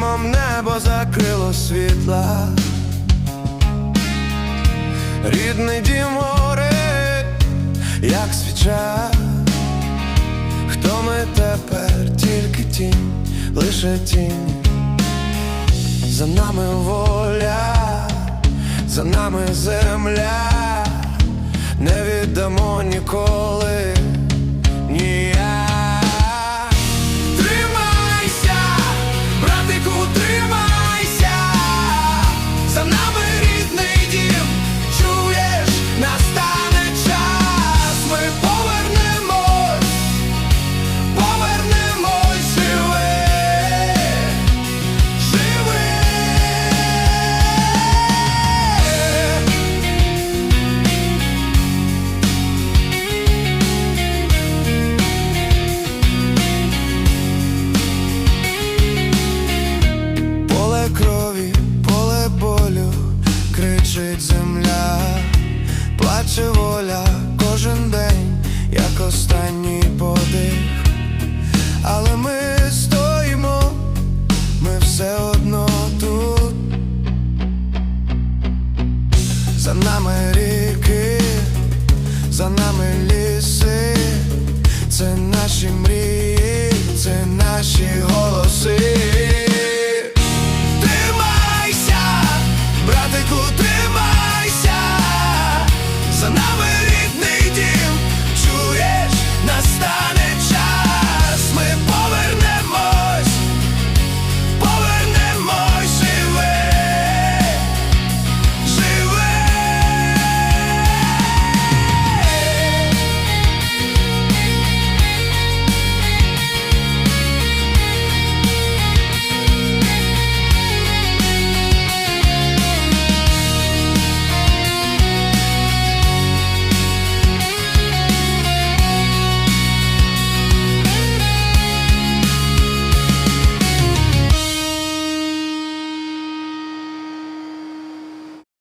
Мам небо закрило світла, рідний дім море, як свіча. Хто ми тепер тільки тінь, лише тінь, за нами воля, за нами земля, не віддамо ніколи.